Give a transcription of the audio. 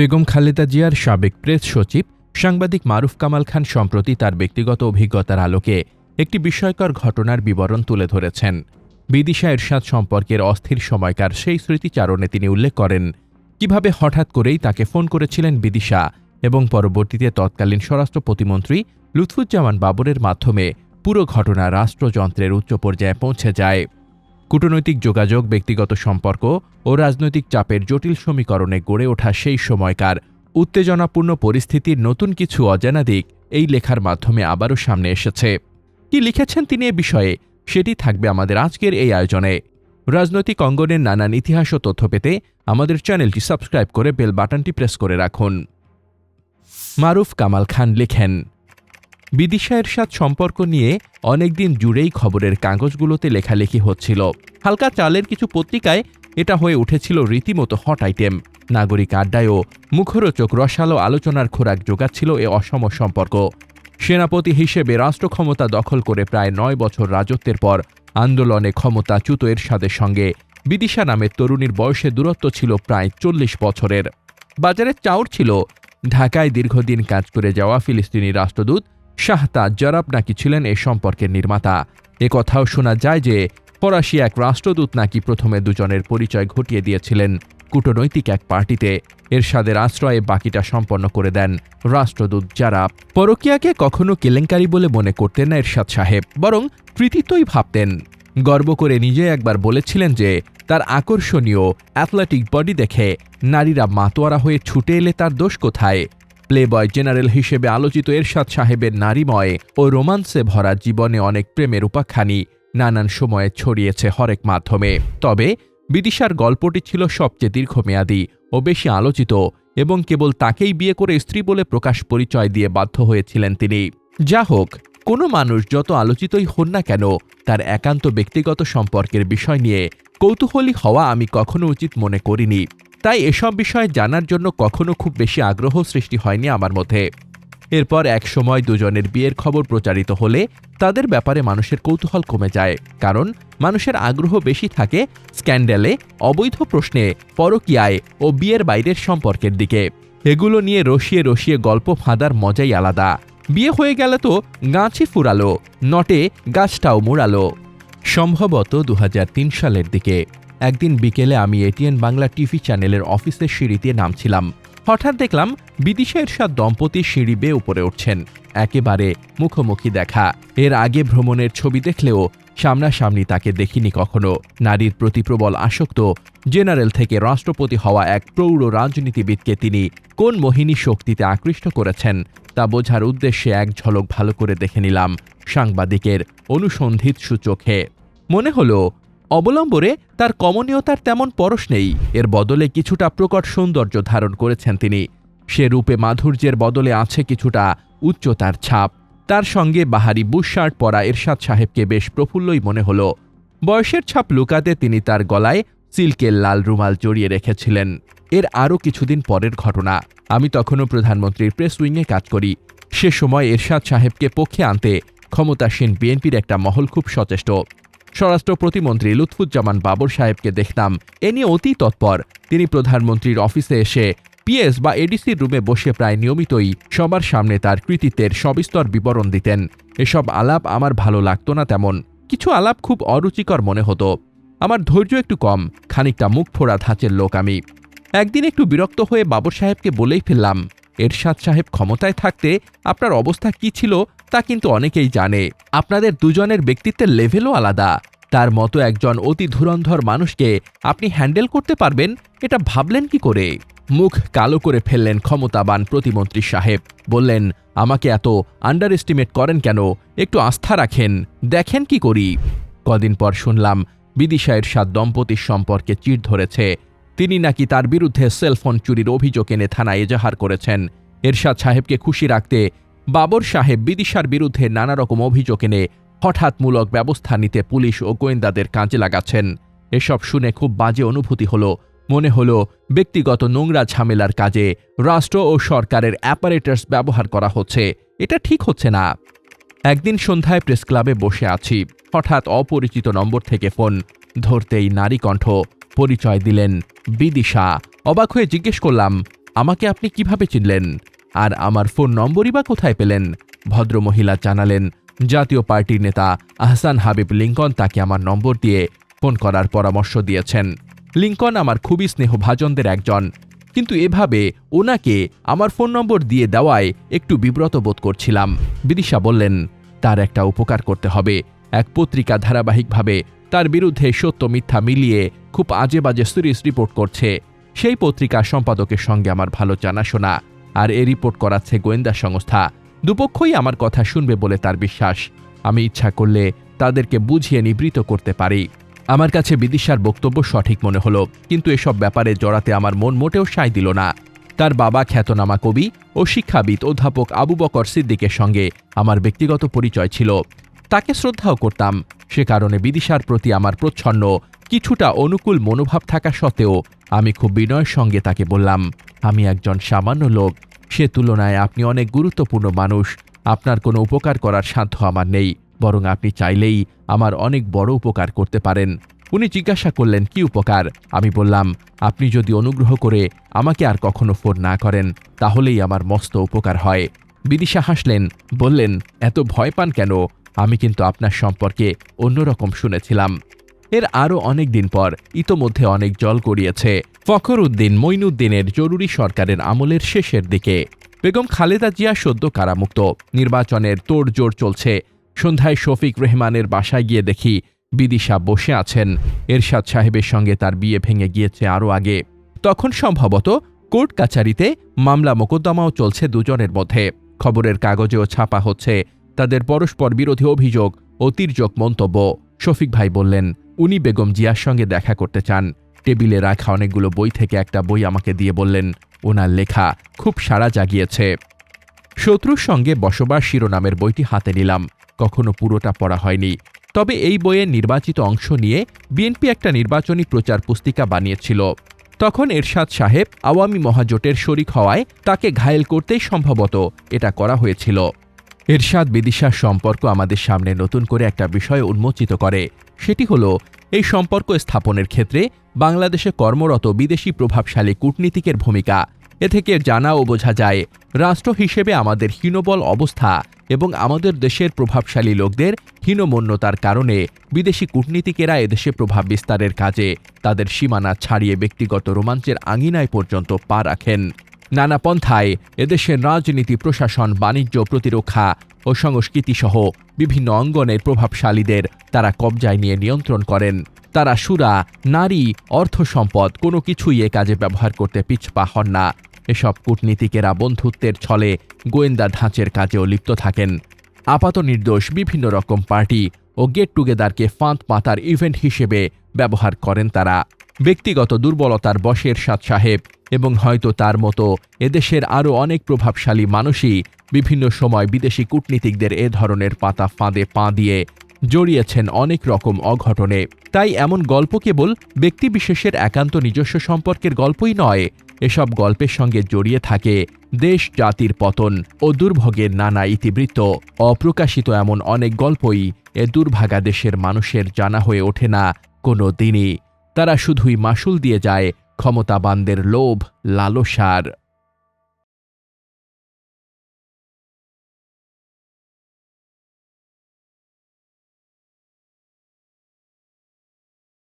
বেগম খালেদা জিয়ার সাবেক প্রেস সচিব সাংবাদিক মারুফ কামাল খান সম্প্রতি তার ব্যক্তিগত অভিজ্ঞতার আলোকে একটি বিস্ময়কর ঘটনার বিবরণ তুলে ধরেছেন। বিদিশা এরশাদ সম্পর্কের অস্থির সময়কার সেই স্মৃতিচারণে তিনি উল্লেখ করেন, কীভাবে হঠাৎ করেই তাকে ফোন করেছিলেন বিদিশা এবং পরবর্তীতে তৎকালীন স্বরাষ্ট্র প্রতিমন্ত্রী লুৎফুজ্জামান বাবরের মাধ্যমে পুরো ঘটনা রাষ্ট্রযন্ত্রের উচ্চ পর্যায়ে পৌঁছে যায়। কূটনৈতিক যোগাযোগ, ব্যক্তিগত সম্পর্ক ও রাজনৈতিক চাপের জটিল সমীকরণে গড়ে ওঠা সেই সময়কার উত্তেজনাপূর্ণ পরিস্থিতির নতুন কিছু অজানা দিক এই লেখার মাধ্যমে আবারও সামনে এসেছে। কি লিখেছেন তিনি এ বিষয়ে? সেটি থাকবে আমাদের আজকের এই আয়োজনে। রাজনৈতিক অঙ্গনের নানান ইতিহাস ও তথ্য পেতে আমাদের চ্যানেলটি সাবস্ক্রাইব করে বেল বাটনটি প্রেস করে রাখুন। মারুফ কামাল খান লেখেন বিদিশা এরশাদ সম্পর্ক নিয়ে অনেকদিন জুড়েই খবরের কাগজগুলোতে লেখালেখি হচ্ছিল। হালকা চালের কিছু পত্রিকায় এটা হয়ে উঠেছিল রীতিমতো হট আইটেম। নাগরিক আড্ডায়ও মুখরোচক রসালো আলোচনার খোরাক যোগাচ্ছিল এ অসম সম্পর্ক। সেনাপতি হিসেবে রাষ্ট্র ক্ষমতা দখল করে প্রায় নয় বছর রাজত্বের পর আন্দোলনে ক্ষমতাচ্যুত এরশাদের সঙ্গে বিদিশা নামের তরুণীর বয়সে দূরত্ব ছিল প্রায় চল্লিশ বছরের। বাজারে চাউর ছিল। ঢাকায় দীর্ঘদিন কাজ করে যাওয়া ফিলিস্তিনি রাষ্ট্রদূত শাহতা জরাব নাকি ছিলেন এ সম্পর্কের নির্মাতা? এ কথাও শোনা যায় যে, ফরাসি এক রাষ্ট্রদূত নাকি প্রথমে দুজনের পরিচয় ঘটিয়ে দিয়েছিলেন কূটনৈতিক এক পার্টিতে। এরশাদের আশ্রয়ে বাকিটা সম্পন্ন করে দেন রাষ্ট্রদূত জারাব। পরকিয়াকে কখনো কেলেঙ্কারি বলে মনে করতেন না এরশাদ সাহেব, বরং কৃতিত্বই ভাবতেন। গর্ব করে নিজে একবার বলেছিলেন যে, তার আকর্ষণীয় অ্যাথলেটিক বডি দেখে নারীরা মাতোয়ারা হয়ে ছুটে এলে তার দোষ কোথায়? প্লেবয় জেনারেল হিসেবে আলোচিত এরশাদ সাহেবের নারীময় ও রোমান্সে ভরা জীবনে অনেক প্রেমের উপাখ্যানি নানান সময়ে ছড়িয়েছে হরেক মাধ্যমে। তবে বিদিশার গল্পটি ছিল সবচেয়ে দীর্ঘমেয়াদী ও বেশি আলোচিত এবং কেবল তাকেই বিয়ে করে স্ত্রী বলে প্রকাশ পরিচয় দিয়ে বাধ্য হয়েছিলেন তিনি। যা হোক, কোনো মানুষ যত আলোচিতই হন না কেন, তার একান্ত ব্যক্তিগত সম্পর্কের বিষয় নিয়ে কৌতূহলী হওয়া আমি কখনো উচিত মনে করিনি। তাই এসব বিষয়ে জানার জন্য কখনো খুব বেশি আগ্রহ সৃষ্টি হয়নি আমার মধ্যে। এরপর এক সময় দুজনের বিয়ের খবর প্রচারিত হলে তাদের ব্যাপারে মানুষের কৌতূহল কমে যায়, কারণ মানুষের আগ্রহ বেশি থাকে স্ক্যান্ডেলে, অবৈধ প্রশ্নে, পরকীয়ায় ও বিয়ের বাইরের সম্পর্কের দিকে। এগুলো নিয়ে রসিয়ে রসিয়ে গল্প ফাঁদার মজাই আলাদা। বিয়ে হয়ে গেলে তো গাছই ফুরালো, নটে গাছটাও মুড়ালো। সম্ভবত দু হাজার তিন সালের দিকে। একদিন বিকেলে আমি এটিএন বাংলা টিভি চ্যানেলের অফিসের সিঁড়িতে নামছিলাম। হঠাৎ দেখলাম বিদিশা এরশাদ দম্পতি সিঁড়ি বেয়ে উপরে উঠছেন। একেবারে মুখোমুখি দেখা। এর আগে ভ্রমণের ছবি দেখলেও সামনাসামনি তাকে দেখিনি কখনো। নারীর প্রতি প্রবল আসক্ত, জেনারেল থেকে রাষ্ট্রপতি হওয়া এক প্রৌঢ় রাজনীতিবিদকে তিনি কোন মোহিনী শক্তিতে আকৃষ্ট করেছেন, তা বোঝার উদ্দেশ্যে এক ঝলক ভালো করে দেখে নিলাম সাংবাদিকের অনুসন্ধিৎসু চোখে। মনে হলো অবলম্বরে তার কমনীয়তার তেমন পরশ নেই। এর বদলে কিছুটা প্রকট সৌন্দর্য ধারণ করেছেন তিনি। সে রূপে মাধুর্যের বদলে আছে কিছুটা উচ্চতার ছাপ। তার সঙ্গে বাহারি বুশশার্ট পরা এরশাদ সাহেবকে বেশ প্রফুল্লই মনে হলো। বয়সের ছাপ লুকাতে তিনি তার গলায় সিল্কের লাল রুমাল জড়িয়ে রেখেছিলেন। এর আরও কিছুদিন পরের ঘটনা। আমি তখনও প্রধানমন্ত্রীর প্রেস উইংয়ে কাজ করি। সে সময় এরশাদ সাহেবকে পক্ষে আনতে ক্ষমতাসীন বিএনপির একটা মহল খুব সচেষ্ট। স্বরাষ্ট্র প্রতিমন্ত্রী লুৎফুজ্জামান বাবর সাহেবকে দেখতাম। এ নিয়ে অতি তৎপর। তিনি প্রধানমন্ত্রীর অফিসে এসে পিএস বা এডিসির রুমে বসে প্রায় নিয়মিতই সবার সামনে তার কৃতিত্বের সবিস্তর বিবরণ দিতেন। এসব আলাপ আমার ভালো লাগতো না তেমন। কিছু আলাপ খুব অরুচিকর মনে হতো। আমার ধৈর্য একটু কম, খানিকটা মুখ ফোড়া ধাঁচের লোক আমি। একদিন একটু বিরক্ত হয়ে বাবর সাহেবকে বলেই ফেললাম এরশাদ সাহেব ক্ষমতায় থাকতে আপনার অবস্থা কি ছিল তা কিন্তু অনেকেই জানে। আপনাদের দুজনের ব্যক্তিত্বের লেভেলও আলাদা। তার মতো একজন অতি ধুরন্ধর মানুষকে আপনি হ্যান্ডেল করতে পারবেন, এটা ভাবলেন কি করে? মুখ কালো করে ফেললেন ক্ষমতাবান প্রতিমন্ত্রী সাহেব। বললেন, আমাকে এত আন্ডার এস্টিমেট করেন কেন? একটু আস্থা রাখেন। দেখেন কি করি। কদিন পর শুনলাম, বিদিশা এরশাদ দম্পতির সম্পর্কে চিড় ধরেছে। তিনি নাকি তার বিরুদ্ধে সেলফোন চুরির অভিযোগ এনে থানায় এজাহার করেছেন। এরশাদ সাহেবকে খুশি রাখতে বাবর সাহেব বিদিশার বিরুদ্ধে নানা রকম অভিযোগ এনে হঠাৎমূলক ব্যবস্থা নিতে পুলিশ ও গোয়েন্দাদের কাজে লাগাচ্ছেন। এসব শুনে খুব বাজে অনুভূতি হলো। মনে হলো ব্যক্তিগত নোংরা ঝামেলার কাজে রাষ্ট্র ও সরকারের অ্যাপারেটার্স ব্যবহার করা হচ্ছে। এটা ঠিক হচ্ছে না। একদিন সন্ধ্যায় প্রেস ক্লাবে বসে আছি। হঠাৎ অপরিচিত নম্বর থেকে ফোন ধরতেই নারী কণ্ঠ পরিচয় দিলেন বিদিশা। অবাক হয়ে জিজ্ঞেস করলাম, আমাকে আপনি কীভাবে চিনলেন? আর আমার ফোন নম্বরই বা কোথায় পেলেন? ভদ্রমহিলা জানালেন, জাতীয় পার্টির নেতা আহসান হাবিব লিঙ্কন তাকে আমার নম্বর দিয়ে ফোন করার পরামর্শ দিয়েছেন। লিঙ্কন আমার খুবই স্নেহভাজনদের একজন। কিন্তু এভাবে ওনাকে আমার ফোন নম্বর দিয়ে দেওয়ায় একটু বিব্রত বোধ করছিলাম। বিদিশা বললেন, তার একটা উপকার করতে হবে। এক পত্রিকা ধারাবাহিকভাবে তার বিরুদ্ধে সত্য মিথ্যা মিলিয়ে খুব আজে বাজে সিরিজ রিপোর্ট করছে। সেই পত্রিকার সম্পাদকের সঙ্গে আমার ভালো জানাশোনা। আর এ রিপোর্ট করাচ্ছে গোয়েন্দা সংস্থা। দুপক্ষই আমার কথা শুনবে বলে তার বিশ্বাস। আমি ইচ্ছা করলে তাদেরকে বুঝিয়ে নিবৃত করতে পারি। আমার কাছে বিদিশার বক্তব্য সঠিক মনে হলো, কিন্তু এসব ব্যাপারে জড়াতে আমার মন মোটেও সায় দিল না। তার বাবা খ্যাতনামা কবি ও শিক্ষাবিদ অধ্যাপক আবু বকর সিদ্দিকের সঙ্গে আমার ব্যক্তিগত পরিচয় ছিল। তাকে শ্রদ্ধাও করতাম। সে কারণে বিদিশার প্রতি আমার প্রচ্ছন্ন, কিছুটা অনুকূল মনোভাব থাকা সত্ত্বেও আমি খুব বিনয়ের সঙ্গে তাকে বললাম, আমি একজন সামান্য লোক। সে তুলনায় আপনি অনেক গুরুত্বপূর্ণ মানুষ। আপনার কোনো উপকার করার সাধ্য আমার নেই। বরং আপনি চাইলেই আমার অনেক বড় উপকার করতে পারেন। উনি জিজ্ঞাসা করলেন, কি উপকার? আমি বললাম, আপনি যদি অনুগ্রহ করে আমাকে আর কখনো ফোন না করেন, তাহলেই আমার মস্ত উপকার হয়। বিদিশা হাসলেন, বললেন, এত ভয় পান কেন? আমি কিন্তু আপনার সম্পর্কে অন্যরকম শুনেছিলাম। এর আরও অনেক দিন পর ইতোমধ্যে অনেক জল গড়িয়েছে। ফখর উদ্দিন মঈনুদ্দিনের জরুরি সরকারের আমলের শেষের দিকে। বেগম খালেদা জিয়া সদ্য কারামুক্ত। নির্বাচনের তোড়জোড় চলছে। সন্ধ্যায় শফিক রেহমানের বাসায় গিয়ে দেখি বিদিশা বসে আছেন। এরশাদ সাহেবের সঙ্গে তার বিয়ে ভেঙে গিয়েছে আরও আগে। তখন সম্ভবত কোর্ট কাচারিতে মামলা মোকদ্দমাও চলছে দুজনের মধ্যে। খবরের কাগজেও ছাপা হচ্ছে তাদের পরস্পর বিরোধী অভিযোগ ও তির্যক মন্তব্য। শফিক ভাই বললেন, উনি বেগম জিয়ার সঙ্গে দেখা করতে চান। টেবিলে রাখা অনেকগুলো বই থেকে একটা বই আমাকে দিয়ে বললেন, ওনার লেখা খুব সাড়া জাগিয়েছে। শত্রুর সঙ্গে বসবাস শিরোনামের বইটি হাতে নিলাম। কখনো পুরোটা পড়া হয়নি। তবে এই বইয়ের নির্বাচিত অংশ নিয়ে বিএনপি একটা নির্বাচনী প্রচার পুস্তিকা বানিয়েছিল। তখন এরশাদ সাহেব আওয়ামী মহাজোটের শরিক হওয়ায় তাকে ঘায়েল করতেই সম্ভবত এটা করা হয়েছিল। এরশাদ বিদিশার সম্পর্ক আমাদের সামনে নতুন করে একটা বিষয় উন্মোচিত করে। সেটি হল, এই সম্পর্ক স্থাপনের ক্ষেত্রে বাংলাদেশে কর্মরত বিদেশি প্রভাবশালী কূটনীতিকের ভূমিকা। এ থেকে জানা ও বোঝা যায়, রাষ্ট্র হিসেবে আমাদের হীনবল অবস্থা এবং আমাদের দেশের প্রভাবশালী লোকদের হীনমন্যতার কারণে বিদেশি কূটনীতিকেরা এদেশে প্রভাব বিস্তারের কাজে তাদের সীমানা ছাড়িয়ে ব্যক্তিগত রোমাঞ্চের আঙিনায় পর্যন্ত পা রাখেন। নানা পন্থায় এদেশের রাজনীতি, প্রশাসন, বাণিজ্য, প্রতিরক্ষা ও সংস্কৃতি সহ বিভিন্ন অঙ্গনের প্রভাবশালীদের তারা কবজায় নিয়ে নিয়ন্ত্রণ করেন। তারা সুরা, নারী, অর্থ সম্পদ কোনো কিছুই এ কাজে ব্যবহার করতে পিছপা হন না। এসব কূটনীতিকেরা বন্ধুত্বের ছলে গোয়েন্দা ধাঁচের কাজেও লিপ্ত থাকেন। আপাত নির্দোষ বিভিন্ন রকম পার্টি ও গেট টুগেদারকে ফাঁদ পাতার ইভেন্ট হিসেবে ব্যবহার করেন তারা। ব্যক্তিগত দুর্বলতার বশের সাদ সাহেব এবং হয়তো তার মতো এদেশের আরও অনেক প্রভাবশালী মানুষই বিভিন্ন সময় বিদেশি কূটনীতিকদের এ ধরনের পাতা ফাঁদে পা দিয়ে জড়িয়েছেন অনেক রকম অঘটনে। তাই এমন গল্প কেবল ব্যক্তিবিশেষের একান্ত নিজস্ব সম্পর্কের গল্পই নয়, এসব গল্পের সঙ্গে জড়িয়ে থাকে দেশ, জাতির পতন ও দুর্ভোগের নানা ইতিবৃত্ত। অপ্রকাশিত এমন অনেক গল্পই এ দুর্ভাগা দেশের মানুষের জানা হয়ে ওঠে না কোনো দিনই তারা শুধুই মাসুল দিয়ে যায় ক্ষমতাবানদের লোভ লালসার